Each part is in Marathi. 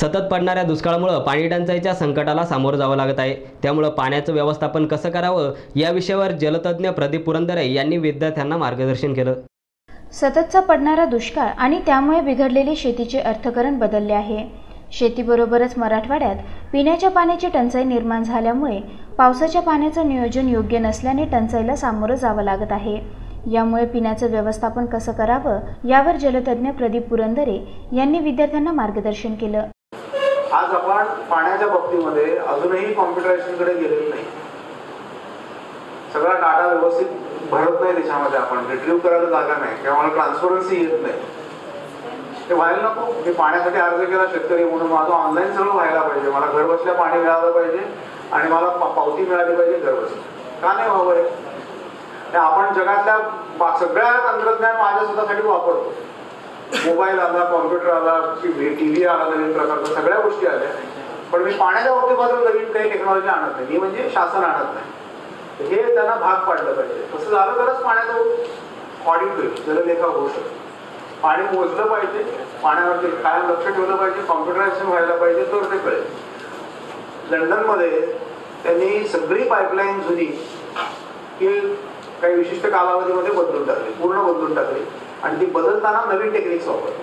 सतत पडणाऱ्या दुष्काळामुळं पाणी टंचाईच्या संकटाला सामोरं जावं लागत आहे. त्यामुळं पाण्याचं व्यवस्थापन कसं करावं? या विषयावर जलतज्ज्ञ प्रदीप पुरंदरे यांनी विद्यार्थ्यांना मार्गदर्शन केलं. सततचा पडणारा दुष्काळ आणि त्यामुळे बिघडलेले शेतीचे अर्थकरण बदलले आहे. शेतीबरोबरच मराठवाड्यात पिण्याच्या पाण्याची टंचाई निर्माण झाल्यामुळे पावसाच्या पाण्याचं नियोजन योग्य नसल्याने टंचाईला सामोरं जावं लागत आहे. यामुळे पिण्याचं व्यवस्थापन कसं करावं? यावर जलतज्ज्ञ प्रदीप पुरंदरे यांनी विद्यार्थ्यांना मार्गदर्शन केलं. आज आपण पाण्याच्या बाबतीमध्ये अजूनही कॉम्प्युटरायझेशनकडे गेलेलो नाही. सगळा डाटा व्यवस्थित भरत नाही त्याच्यामध्ये आपण. रिट्रीव्ह करायला जागा नाही. किंवा मला ट्रान्सपरन्सी येत नाही. ते व्हायला नको. मी पाण्यासाठी अर्ज केला शेतकरी म्हणून. माझं ऑनलाईन सगळं व्हायला पाहिजे. मला घर बसल्या पाणी मिळालं पाहिजे. आणि मला पावती मिळाली पाहिजे घर बसल्या का नाही व्हावं आपण जगातल्या बा- सगळ्या तंत्रज्ञान माझ्या स्वतःसाठी वापरतो. मोबाईल आला कॉम्प्युटर आला टी व्ही आला नवीन प्रकारचा सगळ्या गोष्टी आल्या. पण मी पाण्याच्या बाबतीमध्ये नवीन काही टेक्नॉलॉजी आणत नाही. मी म्हणजे शासन आणत नाही. हे त्यांना भाग पाडलं पाहिजे. तसं झालं तरच पाण्याचं ऑडिट होईल. जललेखा होऊ शकतो. पाणी मोजलं पाहिजे. पाण्यावरती कायम लक्ष ठेवलं पाहिजे. कॉम्प्युटरायझेशन व्हायला पाहिजे तर ते कळेल. लंडनमध्ये त्यांनी सगळी पाईपलाईन जुनी की काही विशिष्ट कालावधीमध्ये बदलून टाकली. पूर्ण बदलून टाकली. आणि ती बदलताना नवीन टेक्निक्स वापरली.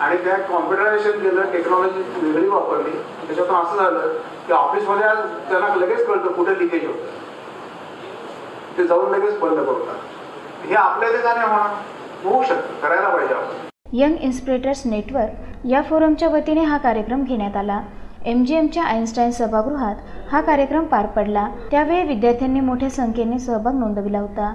आणि त्या कॉम्प्युटरायझेशन केलं टेक्नॉलॉजी वेगळी वापरली. त्याच्यातून असं झालं की ऑफिसमध्ये आज त्यांना लगेच कळतं कुठे लिकेज होतं. ते जाऊन लगेच बंद करतात हे आपल्या इथे होणार. होऊ शकतं. करायला पाहिजे आपण. यंग इन्स्पिरेटर्स नेटवर्क या फोरमच्या वतीने हा कार्यक्रम घेण्यात आला. एम जी एमच्या आईन्स्टाईन सभागृहात हा कार्यक्रम पार पडला. त्यावेळी विद्यार्थ्यांनी मोठ्या संख्येने सहभाग नोंदविला होता.